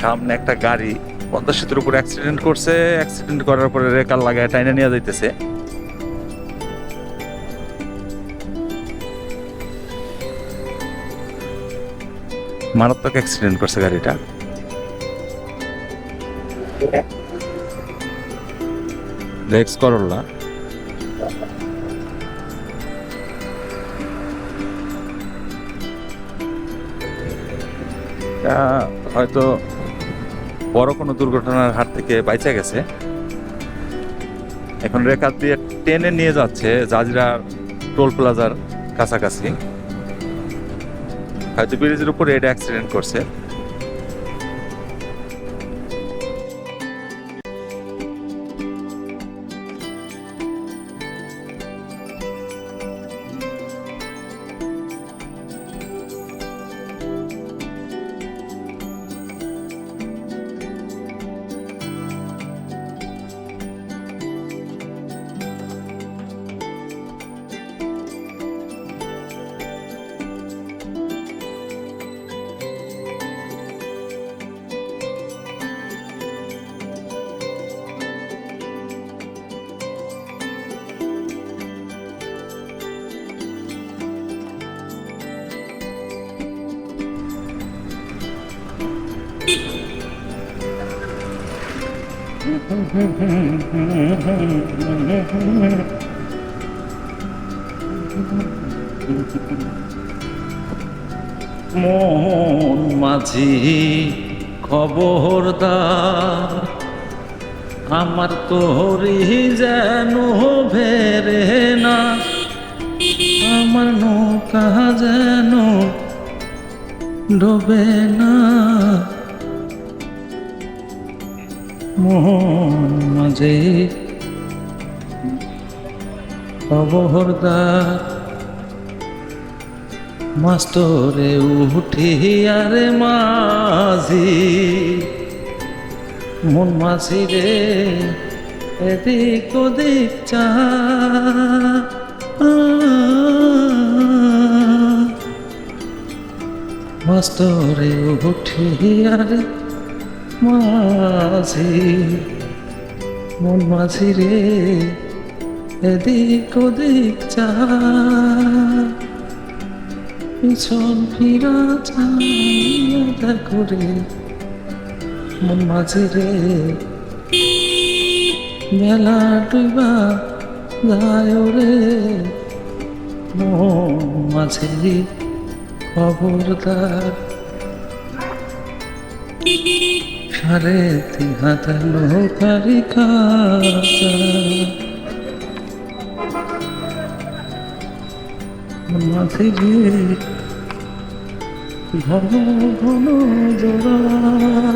সামনে একটা গাড়ি পদ্মা সেতুর উপর অ্যাক্সিডেন্ট করছে। অ্যাক্সিডেন্ট করার পরে রেকার লাগায় টাইনে নিয়ে যাইতেছে। মারাত্মক অ্যাক্সিডেন্ট করছে গাড়িটা। রেক্স করল্লা হয়তো বড় কোনো দুর্ঘটনার হাত থেকে বাইচা গেছে। এখন রেখা দিয়ে টেনে নিয়ে যাচ্ছে জাজরা টোল প্লাজার কাছাকাছি। হয়তো ব্রিজের উপরে এটা অ্যাক্সিডেন্ট করছে। মোহন মাঝি খবরদার আমার তোরি যেন ভেরে না আমার নৌকা যেন ডোবে না। মোহন মাঝি। খবরদার মাস্টরে উঠি আরে মাঝি। মন মাঝি রে, এদিক ওদিক চা। মাস্টরে উঠি আরে মাঝি, মন মাঝি রে, এদিক ওদিক চা পিছন ফিরা চাঁদা করে মন মাঝে রে। বেলা ডুবা যায় রে মন মাঝে খবরদার। সারে তিন হাতা নৌকারি খাজা। মাঝে ঘন জোড়া।